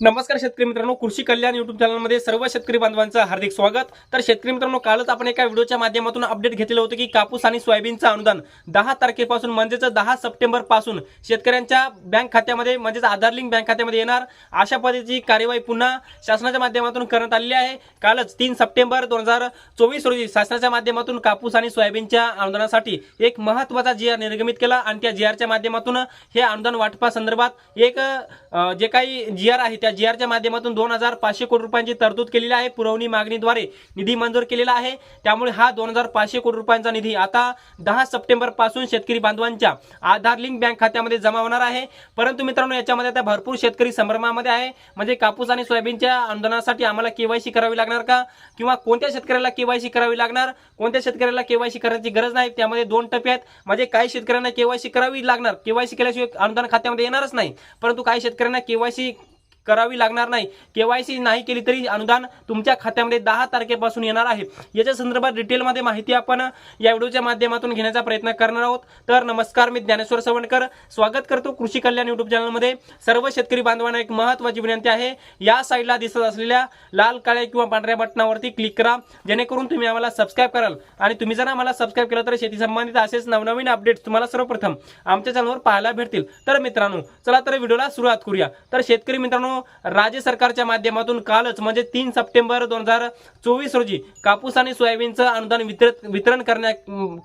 नमस्कार शेतकरी मित्रांनो कृषी कल्याण युट्यूब चॅनलमध्ये सर्व शेतकरी बांधवांचं हार्दिक स्वागत. तर शेतकरी मित्रांनो कालच आपण एका व्हिडिओच्या माध्यमातून अपडेट घेतलेलं होतं की कापूस आणि सोयाबीनचं अनुदान दहा तारखेपासून म्हणजेच दहा सप्टेंबरपासून शेतकऱ्यांच्या बँक खात्यामध्ये म्हणजेच आधार लिंक बँक खात्यामध्ये येणार. अशा पद्धतीची कार्यवाही पुन्हा शासनाच्या माध्यमातून करण्यात आलेली आहे. कालच तीन सप्टेंबर दोन हजार चोवीस रोजी शासनाच्या माध्यमातून कापूस आणि सोयाबीनच्या अनुदानासाठी एक महत्त्वाचा जी आर निर्गमित केला. आणि त्या जी आरच्या माध्यमातून हे अनुदान वाटपासंदर्भात एक जे काही जी आर आहे त्या जी आरच्या माध्यमातून दोन हजार पाचशे कोटी रुपयांची तरतूद केलेली आहे. पुरवणी मागणीद्वारे निधी मंजूर केलेला आहे. त्यामुळे हा दोन हजार पाचशे कोटी रुपयांचा निधी आता दहा सप्टेंबरपासून शेतकरी बांधवांच्या आधार लिंक बँक खात्यामध्ये जमा होणार आहे. परंतु मित्रांनो याच्यामध्ये आता भरपूर शेतकरी संभ्रमामध्ये आहे. म्हणजे कापूस आणि सोयाबीनच्या अनुदानासाठी आम्हाला केवायसी करावी लागणार का? किंवा कोणत्या शेतकऱ्याला केवायसी करावी लागणार? कोणत्या शेतकऱ्याला केवायसी करण्याची गरज नाही? त्यामध्ये दोन टप्पे आहेत. म्हणजे काही शेतकऱ्यांना केवायसी करावी लागणार. केवायसी केल्याशिवाय अनुदान खात्यामध्ये येणारच नाही. परंतु काही शेतकऱ्यांना केवायसी करावी लागणार नाही. केवायसी नाही केली तरी अनुदान तुमच्या खात्यामध्ये दहा तारखेपासून येणार आहे. याच्या संदर्भात डिटेलमध्ये माहिती आपण या व्हिडिओच्या माध्यमातून घेण्याचा प्रयत्न करणार आहोत. तर नमस्कार मी ज्ञानेश्वर सवणकर स्वागत करतो कृषी कल्याण युट्यूब चॅनलमध्ये सर्व शेतकरी बांधवांना एक महत्वाची विनंती आहे. या साईडला दिसत असलेल्या लाल काळ्या किंवा पांढऱ्या बटनावरती क्लिक करा. जेणेकरून तुम्ही आम्हाला सबस्क्राईब कराल. आणि तुम्ही जर आम्हाला सबस्क्राईब केलं तर शेती संबंधित असेच नवनवीन अपडेट्स तुम्हाला सर्वप्रथम आमच्या चॅनलवर पाहायला भेटतील. तर मित्रांनो चला तर व्हिडिओला सुरुवात करूया. तर शेतकरी मित्रांनो राज्य सरकारच्या माध्यमातून कालच म्हणजे तीन सप्टेंबर दोन हजार चोवीस रोजी कापूस आणि सोयाबीनचं अनुदान वितरित वितरण करण्या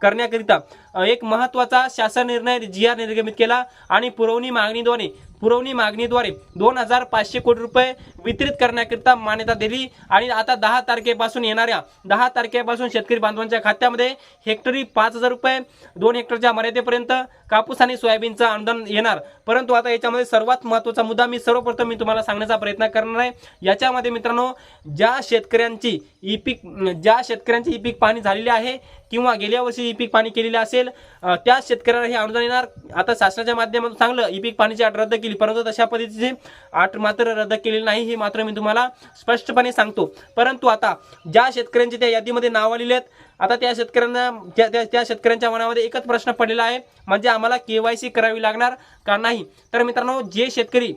करण्याकरिता एक महत्त्वाचा शासन निर्णय जी आर निर्गमित केला आणि पुरवणी मागणीद्वारे पुरवणी मागणीद्वारे दोन हजार पाचशे कोटी रुपये वितरित करण्याकरिता मान्यता दिली. आणि आता दहा तारखेपासून येणाऱ्या दहा तारखेपासून शेतकरी बांधवांच्या खात्यामध्ये हेक्टरी पाच हजार रुपये दोन हेक्टरच्या मर्यादेपर्यंत कापूस आणि सोयाबीनचं अनुदान येणार. परंतु आता याच्यामध्ये सर्वात महत्त्वाचा मुद्दा मी सर्वप्रथम मी तुम्हाला सांगण्याचा प्रयत्न करणार आहे. याच्यामध्ये मित्रांनो ज्या शेतकऱ्यांची ई पीक ज्या शेतकऱ्यांची ई पीक पाणी झालेली आहे किंवा गेल्या वर्षी ई पीक पाणी केलेली असेल त्या शेतकऱ्यांना हे अनुदान येणार. आता शासनाच्या माध्यमातून चांगलं ई पीक पाणीची अट रद्द केली. परंतु तशा पद्धतीचे आठ मात्र रद्द केलेली नाही हे मात्र मी तुम्हाला स्पष्टपणे सांगतो. परंतु आता ज्या शेतकऱ्यांचे त्या यादीमध्ये नाव आलेले आहेत आता त्या शेतकऱ्यांना त्या त्या- त्या शेतकऱ्यांच्या मनामध्ये एकच प्रश्न पडलेला आहे म्हणजे आम्हाला केवायसी करावी लागणार का नाही? तर मित्रांनो जे शेतकरी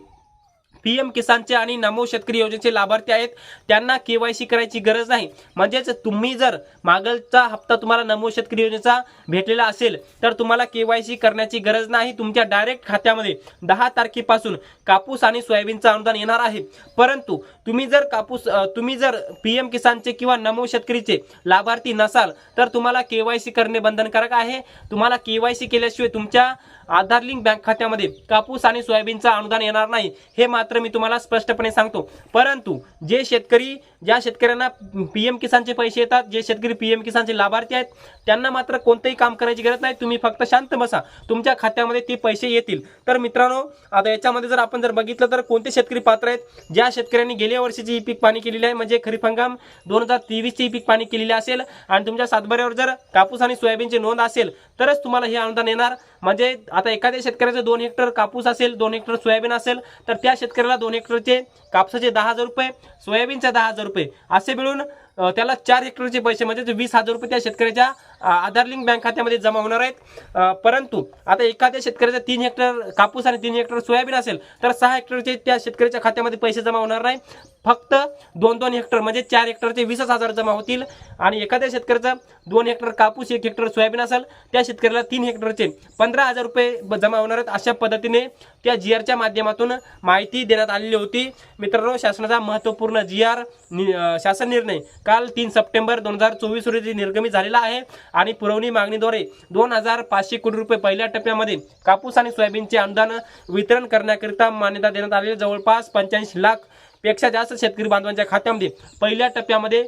पी एम किसानचे आणि नमो शेतकरी योजनेचे लाभार्थी आहेत. त्यांना केवायसी करायची गरज नाही. म्हणजेच तुम्ही जर मागलचा हप्ता तुम्हाला नमो शेतकरी योजनेचा भेटलेला असेल तर तुम्हाला केवायसी करण्याची गरज नाही. तुमच्या डायरेक्ट खात्यामध्ये दहा तारखेपासून कापूस आणि सोयाबीनचं अनुदान येणार आहे. परंतु तुम्ही जर कापूस तुम्ही जर पी एम किसानचे किंवा नमो शेतकरीचे लाभार्थी नसाल तर तुम्हाला केवायसी करणे बंधनकारक आहे. तुम्हाला केवायसी केल्याशिवाय तुमच्या आधार लिंक बँक खात्यामध्ये कापूस आणि सोयाबीनचं अनुदान येणार नाही. हे मात्र मी तुम्हाला स्पष्टपणे सांगतो. परंतु जे शेतकरी ज्या शेतकऱ्यांना पी एम किसानचे पैसे येतात जे शेतकरी पी एम किसानचे लाभार्थी आहेत त्यांना मात्र कोणतंही काम करायची गरज नाही. तुम्ही फक्त शांत बसा. तुमच्या खात्यामध्ये ते पैसे येतील. तर मित्रांनो आता याच्यामध्ये जर आपण जर बघितलं तर कोणते शेतकरी पात्र आहेत? ज्या शेतकऱ्यांनी गेल्या वर्षीची ही पीक पाणी केलेली आहे म्हणजे खरीप हंगाम दोन हजार तेवीसची ही पीक पाणी केलेली असेल आणि तुमच्या सातबाऱ्यावर जर कापूस आणि सोयाबीनची नोंद असेल तरच तुम्हाला हे अनुदान येणार. म्हणजे आता एखाद्या शेतकऱ्याचं दोन हेक्टर कापूस असेल दोन हेक्टर सोयाबीन असेल तर त्या शेतकऱ्याला दोन हेक्टरचे कापसाचे दहा हजार रुपये सोयाबीनचे दहा हजार रुपये असे मिळून त्याला चार हेक्टरचे पैसे म्हणजे वीस हजार रुपये त्या शेतकऱ्याच्या आधार लिंक बँक खात्यामध्ये जमा होणार आहेत. परंतु आता एखाद्या शेतकऱ्याचा तीन हेक्टर कापूस आणि तीन हेक्टर सोयाबीन असेल तर सहा हेक्टरचे त्या शेतकऱ्याच्या खात्यामध्ये पैसे जमा होणार नाही. फक्त दोन दोन हेक्टर म्हणजे चार हेक्टरचे वीसच हजार जमा होतील. आणि एखाद्या शेतकऱ्याचा दोन हेक्टर कापूस एक हेक्टर सोयाबीन असेल त्या शेतकऱ्याला तीन हेक्टरचे पंधरा हजार रुपये ब- जमा होणार आहेत अशा पद्धतीने त्या जी आरच्या माध्यमातून माहिती देण्यात आलेली होती. मित्रांनो शासनाचा महत्त्वपूर्ण जी आर शासन निर्णय काल तीन सप्टेंबर दोन हजार चोवीस रोजी निर्गमित झालेला आहे. आणि पुरवणी मागणीद्वारे दोन हजार पाचशे कोटी रुपये पहिल्या टप्प्यामध्ये कापूस आणि सोयाबीनचे अनुदान वितरण करण्याकरिता मान्यता देण्यात आलेली. जवळपास पंच्याऐंशी लाख पेक्षा जास्त शेतकरी बांधवांच्या खात्यामध्ये पहिल्या टप्प्यामध्ये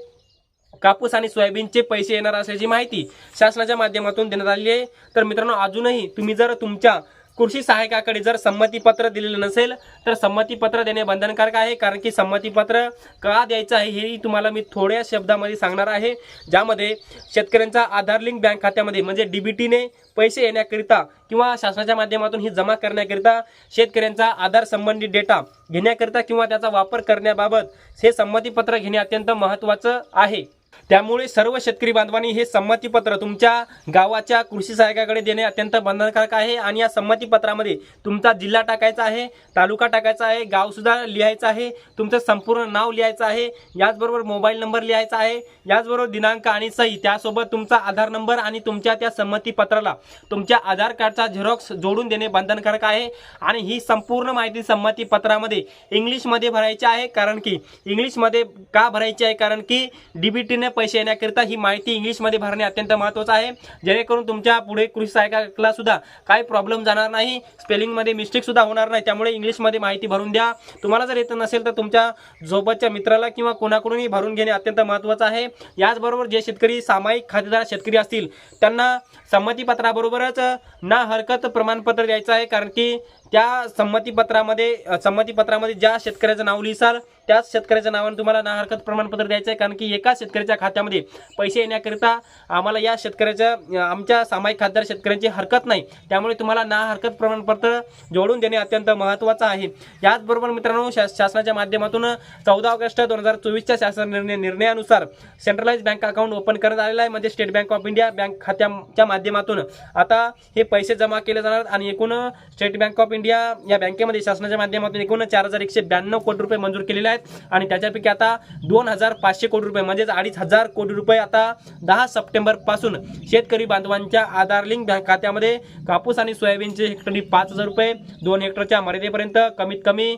कापूस आणि सोयाबीनचे पैसे येणार असल्याची माहिती शासनाच्या माध्यमातून देण्यात आली आहे. तर मित्रांनो अजूनही तुम्ही जर तुमच्या कृषी सहायकाकडे जर संमतीपत्र दिलेलं नसेल तर संमतीपत्र देणे बंधनकारक आहे कारण की संमतीपत्र का द्यायचं आहे हेही तुम्हाला मी थोड्या शब्दामध्ये सांगणार आहे. ज्यामध्ये शेतकऱ्यांचा आधार लिंक बँक खात्यामध्ये म्हणजे डीबीटीने पैसे येण्याकरिता किंवा शासनाच्या माध्यमातून ही जमा करण्याकरिता शेतकऱ्यांचा आधार संबंधित डेटा घेण्याकरिता किंवा त्याचा वापर करण्याबाबत हे संमतीपत्र घेणे अत्यंत महत्त्वाचं आहे. त्यामुळे सर्व शेतकरी बांधवांनी हे संमतीपत्र तुमच्या गावाच्या कृषी सहाय्यकाकडे देणे अत्यंत बंधनकारक आहे आणि या संमतीपत्रामध्ये तुमचा जिल्हा टाकायचा आहे तालुका टाकायचा आहे गावसुद्धा लिहायचं आहे तुमचं संपूर्ण नाव लिहायचं आहे याचबरोबर मोबाईल नंबर लिहायचा आहे याचबरोबर दिनांक आणि सही त्यासोबत तुमचा आधार नंबर आणि तुमच्या त्या संमतीपत्राला तुमच्या आधार कार्डचा झेरॉक्स जोडून देणे बंधनकारक आहे. आणि ही संपूर्ण माहिती संमतीपत्रामध्ये इंग्लिशमध्ये भरायची आहे कारण की इंग्लिशमध्ये का भरायची आहे? कारण की डीबीटीने पैसे येण्याकरिता ही माहिती इंग्लिशमध्ये भरणे अत्यंत महत्त्वाचं आहे. जेणेकरून तुमच्यापुढे कृषी सहाय्यकाला सुद्धा काही प्रॉब्लेम जाणार नाही. स्पेलिंगमध्ये मिस्टेकसुद्धा होणार नाही. त्यामुळे इंग्लिशमध्ये माहिती भरून द्या. तुम्हाला जर येत नसेल तर तुमच्या सोबतच्या मित्राला किंवा कोणाकडूनही भरून घेणे अत्यंत महत्त्वाचं आहे. याचबरोबर जे शेतकरी सामायिक खातेदार शेतकरी असतील त्यांना संमतीपत्राबरोबरच ना हरकत प्रमाणपत्र द्यायचं आहे. कारण की त्या संमतीपत्रामध्ये संमतीपत्रामध्ये ज्या शेतकऱ्याचं नाव लिहिसाल त्याच शेतकऱ्याच्या नावाने तुम्हाला ना हरकत प्रमाणपत्र द्यायचं आहे. कारण की एका शेतकऱ्याच्या खात्यामध्ये पैसे येण्याकरिता आम्हाला या शेतकऱ्याच्या आमच्या सामायिक खासदार शेतकऱ्यांची हरकत नाही. त्यामुळे तुम्हाला ना हरकत प्रमाणपत्र जोडून देणे अत्यंत महत्त्वाचं आहे. याचबरोबर मित्रांनो शा शासनाच्या माध्यमातून चौदा ऑगस्ट दोन हजार चोवीसच्या शासन निर्णय निर्णयानुसार सेंट्रलाइज बँक अकाउंट ओपन करण्यात आलेलं आहे. म्हणजे State Bank of India bank खात्याच्या माध्यमातून. आता हे पैसे जमा केले जाणार आणि एकूण स्टेट बँक ऑफ इंडिया या बँकेमध्ये शासनाच्या माध्यमातून एकूण चार हजार एकशे ब्याण्णव कोटी रुपये मंजूर केलेले आहेत. आणि त्याच्यापैकी आता दोन हजार पाचशे कोटी रुपये म्हणजेच अडीच हजार कोटी रुपये आता दहा सप्टेंबरपासून शेतकरी बांधवांच्या आधार लिंक बँक खात्यामध्ये कापूस आणि सोयाबीनचे हेक्टरी पाच हजार रुपये दोन हेक्टरच्या मर्यादेपर्यंत कमीत कमी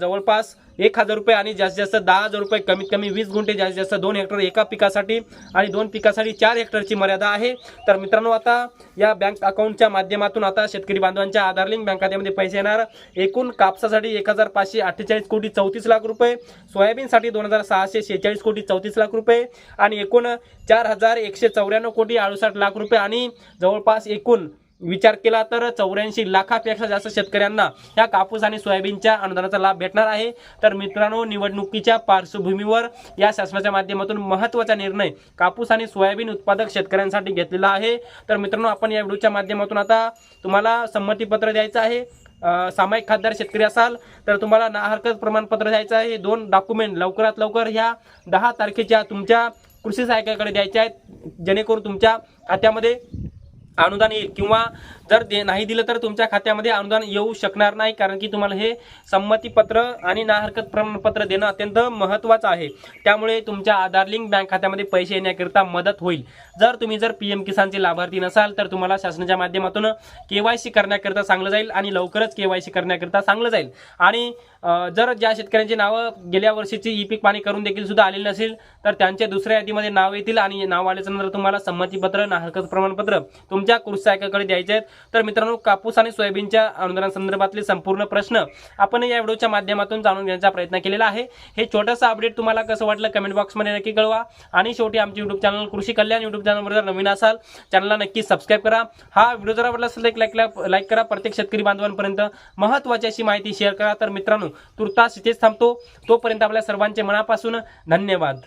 जवळपास एक हजार रुपये आणि जास्तीत जास्त दहा हजार रुपये कमीत कमी वीस गुंठे जास्तीत जास्त दोन हेक्टर एका पिकासाठी आणि दोन पिकासाठी चार हेक्टरची मर्यादा आहे. तर मित्रांनो आता या बँक अकाउंटच्या माध्यमातून आता शेतकरी बांधवांच्या आधार लिंक बँक खात्यामध्ये पैसे येणार. एकूण कापसासाठी एक हजार पाचशे अठ्ठेचाळीस कोटी चौतीस लाख रुपये सोयाबीनसाठी दोन हजार सहाशे शेहेचाळीस कोटी चौतीस लाख रुपये आणि एकूण चार हजार एकशे चौऱ्याण्णव कोटी अडुसष्ट लाख रुपये आणि जवळपास एकूण विचार केला तर चौऱ्याऐंशी लाखापेक्षा जास्त शेतकऱ्यांना या कापूस आणि सोयाबीनच्या अनुदानाचा लाभ भेटणार आहे. तर मित्रांनो निवडणुकीच्या पार्श्वभूमीवर या शासनाच्या माध्यमातून महत्त्वाचा निर्णय कापूस आणि सोयाबीन उत्पादक शेतकऱ्यांसाठी घेतलेला आहे. तर मित्रांनो आपण या व्हिडिओच्या माध्यमातून आता तुम्हाला संमतीपत्र द्यायचं आहे. सामायिक खासदार शेतकरी असाल तर तुम्हाला ना हरकत प्रमाणपत्र द्यायचं आहे. दोन डॉक्युमेंट लवकरात लवकर ह्या दहा तारखेच्या तुमच्या कृषी सहाय्यकाकडे द्यायच्या आहेत. जेणेकरून तुमच्या खात्यामध्ये अनुदान येईल. किंवा जर दे नाही दिलं तर तुमच्या खात्यामध्ये अनुदान येऊ शकणार नाही कारण की तुम्हाला हे संमतीपत्र आणि ना हरकत प्रमाणपत्र देणं अत्यंत महत्त्वाचं आहे. त्यामुळे तुमच्या आधार लिंक बँक खात्यामध्ये पैसे येण्याकरिता मदत होईल. जर तुम्ही जर पी एम किसानचे लाभार्थी नसाल तर तुम्हाला शासनाच्या माध्यमातून के वाय सी करण्याकरिता चांगलं जाईल आणि लवकरच के वाय सी करण्याकरिता चांगलं जाईल. आणि जर ज्या शेतकऱ्यांची नावं गेल्या वर्षीची ई पीक पाणी करून देखील सुद्धा आलेली नसेल तर त्यांच्या दुसऱ्या यादीमध्ये नाव येतील आणि नाव आल्याच्यानंतर तुम्हाला संमतीपत्र ना हरकत प्रमाणपत्र तुमच्या कृषी सहाय्यकाकडे द्यायचे आहेत. तर मित्रांनो कापूस आणि सोयाबीनच्या अनुदानासंदर्भातले संपूर्ण प्रश्न आपण या व्हिडिओच्या माध्यमातून जाणून घेण्याचा प्रयत्न केलेला आहे. हे छोटंसं अपडेट तुम्हाला कसं वाटलं कमेंट बॉक्समध्ये नक्की कळवा. आणि शेवटी आमचे युट्यूब चॅनल कृषी कल्याण युट्यूब चॅनलवर जर नवीन असाल चॅनलला नक्की सबस्क्राईब करा. हा व्हिडिओ जर आवडला असेल तर एक लाईक लाईक करा. प्रत्येक शेतकरी बांधवांपर्यंत महत्त्वाची अशी माहिती शेअर करा. तर मित्रांनो तुर्तास इथेच थांबतो. तोपर्यंत आपल्या सर्वांचे मनापासून धन्यवाद.